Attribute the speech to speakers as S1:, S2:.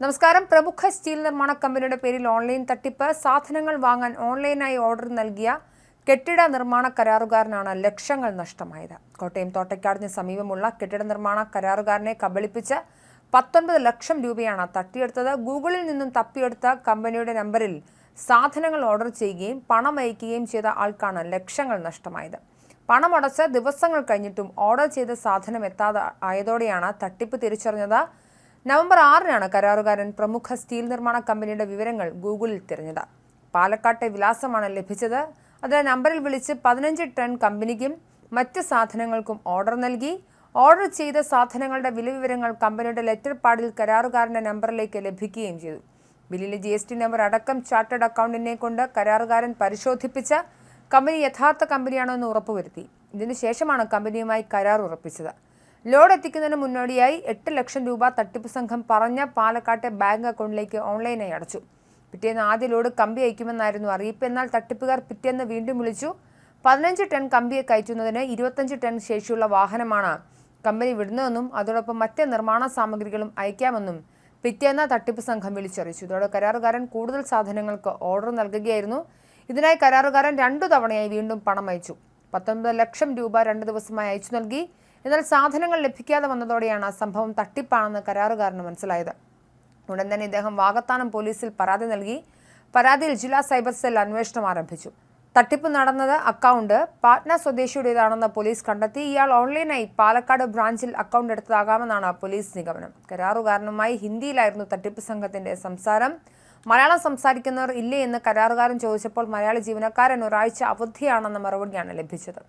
S1: നമസ്കാരം. പ്രമുഖ സ്റ്റീൽ നിർമ്മാണ കമ്പനിയുടെ പേരിൽ ഓൺലൈൻ തട്ടിപ്പ് സാധനങ്ങൾ വാങ്ങാൻ ഓൺലൈനായി ഓർഡർ നൽകിയ കെട്ടിട നിർമ്മാണ കരാറുകാരനാണ് ലക്ഷങ്ങൾ നഷ്ടമായത്. കോട്ടയം തോട്ടയ്ക്കാടിന് സമീപമുള്ള കെട്ടിട നിർമ്മാണ കരാറുകാരനെ കബളിപ്പിച്ച് പത്തൊൻപത് ലക്ഷം രൂപയാണ് തട്ടിയെടുത്തത്. ഗൂഗിളിൽ നിന്നും തപ്പിയെടുത്ത കമ്പനിയുടെ നമ്പറിൽ സാധനങ്ങൾ ഓർഡർ ചെയ്യുകയും പണം അയക്കുകയും ചെയ്ത ആൾക്കാണ് ലക്ഷങ്ങൾ നഷ്ടമായത്. പണമടച്ച് ദിവസങ്ങൾ കഴിഞ്ഞിട്ടും ഓർഡർ ചെയ്ത സാധനം എത്താതെ ആയതോടെയാണ് തട്ടിപ്പ് തിരിച്ചറിഞ്ഞത്. നവംബർ ആറിനാണ് കരാറുകാരൻ പ്രമുഖ സ്റ്റീൽ നിർമ്മാണ കമ്പനിയുടെ വിവരങ്ങൾ ഗൂഗിളിൽ തിരഞ്ഞത്. പാലക്കാട്ടെ വിലാസമാണ് ലഭിച്ചത്. അതിലെ നമ്പറിൽ വിളിച്ച് പതിനഞ്ച് ടൺ കമ്പനിക്കും മറ്റ് സാധനങ്ങൾക്കും ഓർഡർ നൽകി. ഓർഡർ ചെയ്ത സാധനങ്ങളുടെ വില വിവരങ്ങൾ കമ്പനിയുടെ ലെറ്റർ പാഡിൽ കരാറുകാരന്റെ നമ്പറിലേക്ക് ലഭിക്കുകയും ചെയ്തു. ബില്ലിലെ ജി എസ് ടി നമ്പർ അടക്കം ചാർട്ടേഡ് അക്കൗണ്ടിനെ കൊണ്ട് കരാറുകാരൻ പരിശോധിപ്പിച്ച കമ്പനി യഥാർത്ഥ കമ്പനിയാണോ എന്ന് ഉറപ്പുവരുത്തി. ഇതിനുശേഷമാണ് കമ്പനിയുമായി കരാർ ഉറപ്പിച്ചത്. ലോഡ് എത്തിക്കുന്നതിന് മുന്നോടിയായി എട്ട് ലക്ഷം രൂപ തട്ടിപ്പ് സംഘം പറഞ്ഞ പാലക്കാട്ടെ ബാങ്ക് അക്കൗണ്ടിലേക്ക് ഓൺലൈനായി അടച്ചു. പിറ്റേന്ന് ആദ്യ ലോഡ് കമ്പി അയക്കുമെന്നായിരുന്നു അറിയിപ്പ്. എന്നാൽ തട്ടിപ്പുകാർ പിറ്റേന്ന് വീണ്ടും വിളിച്ചു. പതിനഞ്ച് ടൺ കമ്പിയെ കയറ്റുന്നതിന് ഇരുപത്തഞ്ച് ടൺ ശേഷിയുള്ള വാഹനമാണ് കമ്പനി വിടുന്നതെന്നും അതോടൊപ്പം മറ്റ് നിർമ്മാണ സാമഗ്രികളും അയക്കാമെന്നും പിറ്റേന്ന് തട്ടിപ്പ് സംഘം വിളിച്ചറിയിച്ചു. ഇതോടെ കരാറുകാരൻ കൂടുതൽ സാധനങ്ങൾക്ക് ഓർഡർ നൽകുകയായിരുന്നു. ഇതിനായി കരാറുകാരൻ രണ്ടു തവണയായി വീണ്ടും പണം അയച്ചു. പത്തൊൻപത് ലക്ഷം രൂപ രണ്ട് ദിവസമായി അയച്ചു നൽകി. എന്നാൽ സാധനങ്ങൾ ലഭിക്കാതെ വന്നതോടെയാണ് സംഭവം തട്ടിപ്പാണെന്ന് കരാറുകാരന് മനസ്സിലായത്. ഉടൻ തന്നെ ഇദ്ദേഹം വാകത്താനം പോലീസിൽ പരാതി നൽകി. പരാതിയിൽ ജില്ലാ സൈബർ സെൽ അന്വേഷണം ആരംഭിച്ചു. തട്ടിപ്പ് നടന്നത് അക്കൗണ്ട് പാട്ന സ്വദേശിയുടേതാണെന്ന് പോലീസ് കണ്ടെത്തി. ഇയാൾ ഓൺലൈനായി പാലക്കാട് ബ്രാഞ്ചിൽ അക്കൗണ്ട് എടുത്തതാകാമെന്നാണ് പോലീസ് നിഗമനം. കരാറുകാരനുമായി ഹിന്ദിയിലായിരുന്നു തട്ടിപ്പ് സംഘത്തിന്റെ സംസാരം. മലയാളം സംസാരിക്കുന്നവർ ഇല്ലേ എന്ന് കരാറുകാരൻ ചോദിച്ചപ്പോൾ മലയാളി ജീവനക്കാരൻ ഒരാഴ്ച അവധിയാണെന്ന മറുപടിയാണ് ലഭിച്ചത്.